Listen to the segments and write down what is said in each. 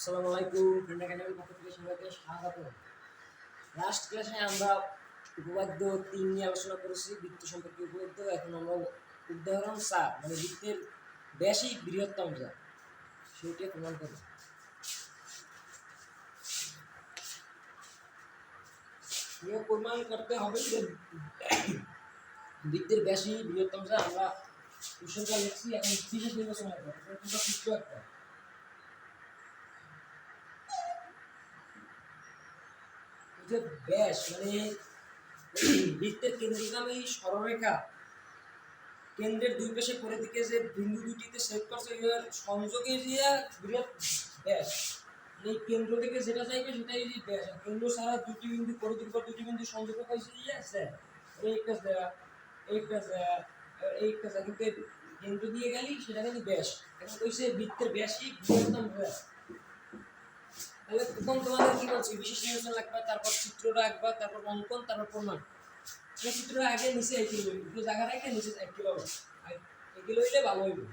আসসালামু আলাইকুম ফ্রেন্ড একাডেমির পক্ষ থেকে সবাইকে স্বাগত লাস্ট ক্লাসে আমরা উপবাদ্য তিন নিয়ে আলোচনা করেছি, বৃত্ত সম্পর্কে উপবাদ্য, এখন আমরা উদাহরণ চার মানে বৃত্তের বেশি বৃহত্তম যা, সেটা প্রমাণ করব। নিয়ে প্রমাণ করতে হবে যে বৃত্তের বেশি বৃহত্তম যা আমরা কোশ্চেনটা লিখছি এখন বিশেষ নির্বাচন করব একটা। যে ব্যাস মানে বৃত্তের কেন্দ্রগামী সরলরেখা। কেন্দ্রের দুই পাশে করে দিকে যে বিন্দু দুটিতে করছে এর সংযোগে বৃহৎ ব্যাস। এই কেন্দ্র থেকে যেটা চাইবে সেটাই ব্যাস। কেন্দ্র ছাড়া দুটি বিন্দু করে দিকে পর দুটি বিন্দু সংযোগ কিন্তু কেন্দ্র দিয়ে গেলি সেটা কিন্তু ব্যাস। এখন কইছে বৃত্তের ব্যাসই বৃহত্তম ব্যাস। প্রথম তোমাদের কি বলছি? বিশেষ নির্বাচন লাগবে, তারপর চিত্রটা একবার তারপর অঙ্কন, তারপর প্রমাণ। এই চিত্রটা আগে নিচে এঁকে লইবে দুটো জায়গা রেখে নিচে এঁকে লবে এঁকে লইলে ভালো হইবে।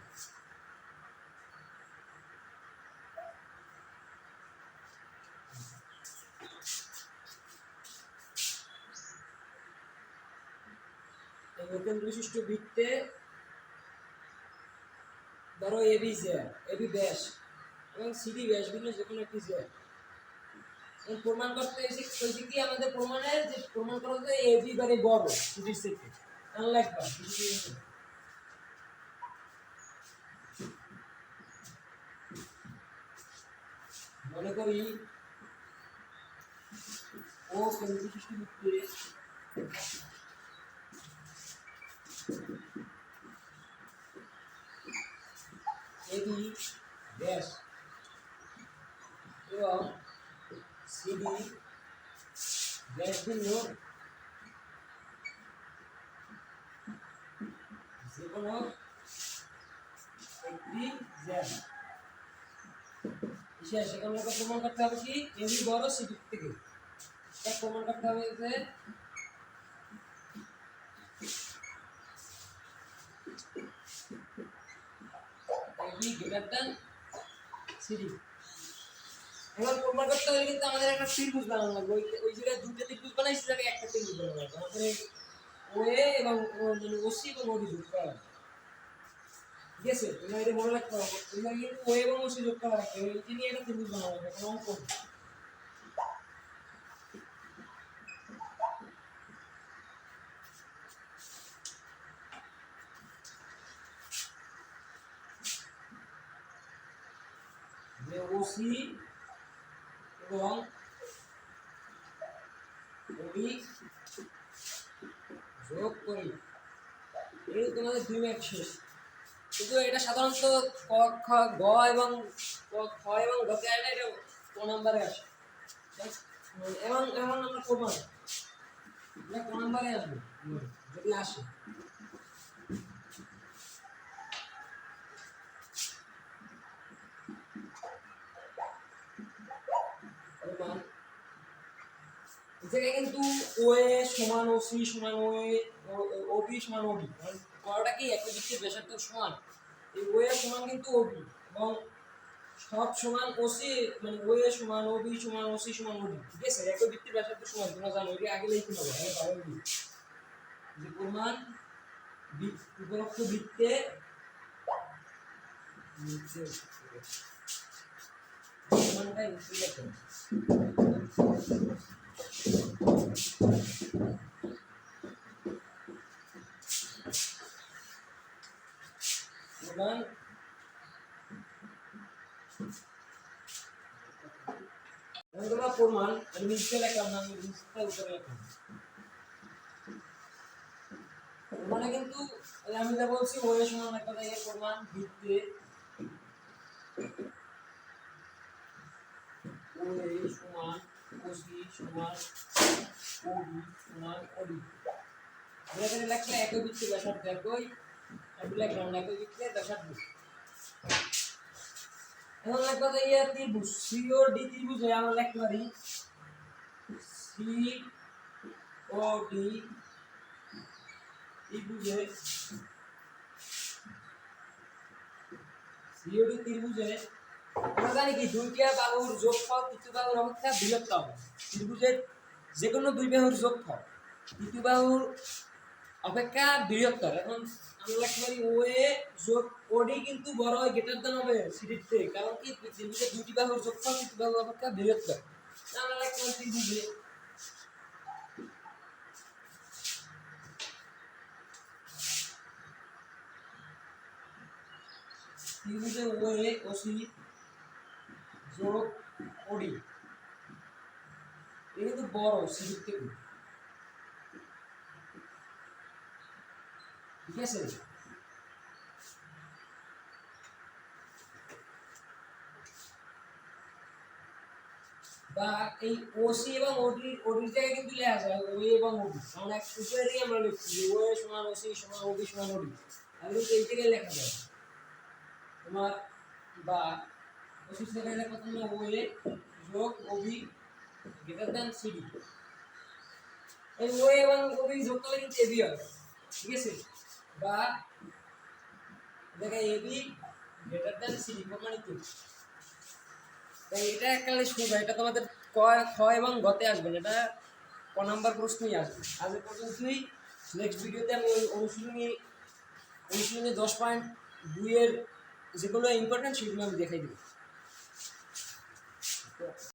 এই কেন্দ্র বিশিষ্ট বৃত্তে ধরো এবি জে এবি ব্যাস এবং সিডি ব্যাস, ভিন্ন যে কোনো একটি জে প্রমাণ করতে এসে কইছে কি, আমাদের প্রমাণের যে প্রমাণ করা যায় এভিবারে বড় সিডির থেকে আনলাইক বা মনে করি, ও কেন্দ্র সৃষ্টি করতে এবি ব্যাস এবং সিডি ব্যাস ভিন্ন যে কোনো প্রমাণ করতে হবে কি এবি বড় সিডি থেকে এটা প্রমাণ করতে হবে যে এবি এবার প্রমাণ করতে হলে কিন্তু আমাদের একটা ত্রিভুজ বানানো লাগবে। ওই ওই জায়গায় দুটো ত্রিভুজ বানাই সে জায়গায় একটা ত্রিভুজ বানানো লাগবে। আমাদের ওয়ে এবং ও- মানে ওসি এবং ওডি যোগ করা লাগবে ঠিক আছে তোমরা এটা মনে রাখতে হবে। তোমরা কিন্তু ওয়ে এবং ওসি যোগ করা লাগবে এই নিয়ে একটা ত্রিভুজ বানানো লাগবে, কোনো অঙ্ক না। যে ওসি এবং যোগ করি এই তোমাদের দুই ম্যাচ শেষ। কিন্তু এটা সাধারণত ক, খ, গ এবং ক, খ এবং গতে আয় না এটা ক নাম্বারে আসে। এবং এবং আমরা প্রমাণ এটা ক নাম্বারে আসবে, যদি আসে। জায়গায় কিন্তু ওএ সমান ও সি সমান ওএ ওবি সমান ওবি করাটা কি একই বৃত্তের ব্যাসার্ধ সমান। এই ওএ সমান কিন্তু ওবি এবং সব সমান ওসি মানে ওএ সমান ওবি সমান ওসি সমান ওবি ঠিক আছে? একই বৃত্তের ব্যাসার্ধ সমান, তোমরা জানো, এটা আগে লিখে নেব আমি ভালো লিখি যে প্রমাণ বৃত্ত- উপরোক্ত বৃত্তে প্রমাণ আমি তোমরা প্রমাণ আমি নিচে লেখলাম না আমি নিচটা উপরে লেখলাম প্রমাণে কিন্তু আমি যা বলছি ওই সমান একটা প্রমাণ ওই সমান ওসি সমান ওবি সমান ওডি আমরা এখানে লেখলে একই ভিত্তি ব্যাসার্ধ একই আমি লিখলাম না একই ভিত্তিতে ব্যাসার্ধ এখন লিখব যে ইয়ে ত্রিভুজ সি ও ডি ত্রিভুজ হয়ে আমরা লিখতে পারি সি ও ডি ত্রিভুজে সিওডি ত্রিভুজে আমরা জানি কি দুইটা বাহুর যোগফল তৃতীয় বাহুর অপেক্ষা বৃহত্তম ত্রিভুজের যে কোনো দুই বাহুর যোগফল তৃতীয় বাহুর অপেক্ষা বৃহত্তর। এখন আমরা লিখতে পারি ও এ যোগ ওডি কিন্তু বড় হয় গ্রেটার দেন হবে, সিডির কারণ কি, ত্রিভুজের দুইটি বাহুর যোগফল তৃতীয় বাহুর অপেক্ষা বৃহত্তর। আমরা লিখতে পারি ত্রিভুজে। ত্রিভুজে ও এ, ও সি যোগ ওডি এটা কিন্তু বড় সিডির থেকে ঠিক আছে? বা এই ওসি এবং ওডি ওডির জায়গায় কিন্তু লেখা যায় ও এবং ওডি কারণ এক দিয়ে আমরা লিখছি ও সমান ওসি সমান ওডি সমান ওডি তাহলে কিন্তু এই জায়গায় লেখা যায়। তোমার বা যোগ ওবি গ্রেটার দ্যান সিডি এই ও এবং ওবি যোগ করলে কিন্তু এবি হবে ঠিক আছে বা দেখে এবি গ্রেটার দ্যান সিডি প্রমাণিত তাই এটা এককালে শুনবে এটা তোমাদের ক খ এবং গতে আসবে না এটা ক নাম্বার প্রশ্নই আসবে আজ পর্যন্তই নেক্সট ভিডিওতে আমি অনুশীলনী অনুশীলনী দশ পয়েন্ট দুইয়ের যেগুলো ইম্পর্টেন্ট সেগুলো আমি দেখাই দেবো। yes.